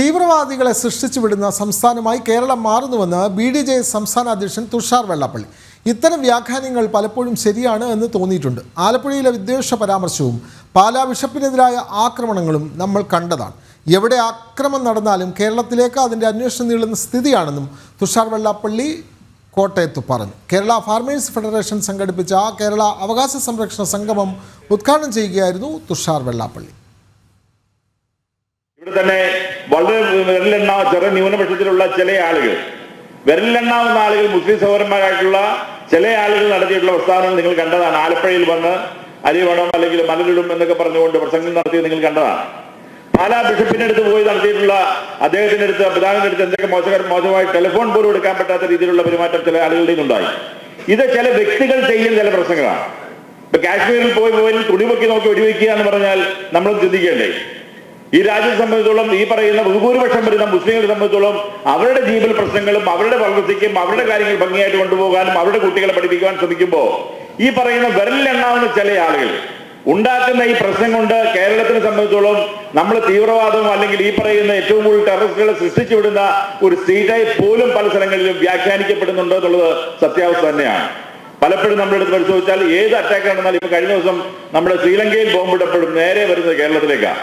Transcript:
തീവ്രവാദികളെ സൃഷ്ടിച്ചു വിടുന്ന സംസ്ഥാനമായി കേരളം മാറുന്നുവെന്ന് ബി ഡി ജെ സംസ്ഥാന അധ്യക്ഷൻ തുഷാർ വെള്ളാപ്പള്ളി. ഇത്തരം വ്യാഖ്യാനങ്ങൾ പലപ്പോഴും ശരിയാണ് എന്ന് തോന്നിയിട്ടുണ്ട്. ആലപ്പുഴയിലെ വിദ്വേഷ പരാമർശവും പാലാ ബിഷപ്പിനെതിരായ ആക്രമണങ്ങളും നമ്മൾ കണ്ടതാണ്. എവിടെ ആക്രമണം നടന്നാലും കേരളത്തിലേക്ക് അതിന്റെ അന്വേഷണം നീളുന്ന സ്ഥിതിയാണെന്നും തുഷാർ വെള്ളാപ്പള്ളി കോട്ടയത്ത് പറഞ്ഞു. കേരള ഫാർമേഴ്സ് ഫെഡറേഷൻ സംഘടിപ്പിച്ച കേരള അവകാശ സംരക്ഷണ സംഗമം ഉദ്ഘാടനം ചെയ്യുകയായിരുന്നു തുഷാർ വെള്ളാപ്പള്ളി. ഇവിടെ തന്നെ വളരെ വിരലെണ്ണ ചെറു ന്യൂനപക്ഷത്തിലുള്ള ചില ആളുകൾ. വിരലെണ്ണാവുന്ന ആളുകൾ മുസ്ലിം സഹോദരന്മാരായിട്ടുള്ള ചില ആളുകൾ നടത്തിയിട്ടുള്ള പ്രസ്ഥാനങ്ങൾ നിങ്ങൾ കണ്ടതാണ്. ആലപ്പുഴയിൽ വന്ന് അരി വേണം അല്ലെങ്കിൽ മലരിടും എന്നൊക്കെ പറഞ്ഞുകൊണ്ട് പ്രസംഗം നടത്തിയത് നിങ്ങൾ കണ്ടതാണ്. പാലാ ബിഷപ്പിന്റെ അടുത്ത് പോയി നടത്തിയിട്ടുള്ള അദ്ദേഹത്തിന്റെ അടുത്ത് പിതാവിന്റെ അടുത്ത് എന്തൊക്കെ മോശകരം മോശമായി ടെലിഫോൺ പോലും എടുക്കാൻ പറ്റാത്ത രീതിയിലുള്ള പെരുമാറ്റം ചില ആളുകളുടെ ഉണ്ടായി. ഇത് ചില വ്യക്തികൾ ചെയ്യുന്ന ചില പ്രശ്നങ്ങളാണ്. ഇപ്പൊ കാശ്മീരിൽ പോയി പോയി തുണിപൊക്കി നോക്കി വെടിവെക്കുക എന്ന് പറഞ്ഞാൽ നമ്മൾ ചിന്തിക്കേണ്ടേ? ഈ രാജ്യത്തെ സംബന്ധിച്ചോളം ഈ പറയുന്ന ബഹുഭൂരിപക്ഷം വരുന്ന മുസ്ലിങ്ങളെ സംബന്ധിച്ചോളം അവരുടെ ജീവിത പ്രശ്നങ്ങളും അവരുടെ വളർച്ചയ്ക്കും അവരുടെ കാര്യങ്ങൾ ഭംഗിയായിട്ട് കൊണ്ടുപോകാനും അവരുടെ കുട്ടികളെ പഠിപ്പിക്കാൻ ശ്രമിക്കുമ്പോൾ ഈ പറയുന്ന വിരലിലെണ്ണാവുന്ന ചില ആളുകൾ ഉണ്ടാക്കുന്ന ഈ പ്രശ്നം കൊണ്ട് കേരളത്തിനെ സംബന്ധിച്ചോളം നമ്മൾ തീവ്രവാദം അല്ലെങ്കിൽ ഈ പറയുന്ന ഏറ്റവും കൂടുതൽ ടെററിസ്റ്റുകളെ സൃഷ്ടിച്ചു വിടുന്ന ഒരു സ്റ്റേറ്റായി പോലും പല സ്ഥലങ്ങളിലും വ്യാഖ്യാനിക്കപ്പെടുന്നുണ്ട് എന്നുള്ളത് സത്യാവസ്ഥ തന്നെയാണ്. പലപ്പോഴും നമ്മുടെ അടുത്ത് പരിശോധിച്ചാൽ ഏത് അറ്റാക്ക് നടന്നാലും ഇപ്പൊ കഴിഞ്ഞ ദിവസം നമ്മുടെ ശ്രീലങ്കയിൽ ബോംബിടപ്പെടും നേരെ വരുന്നത് കേരളത്തിലേക്കാണ്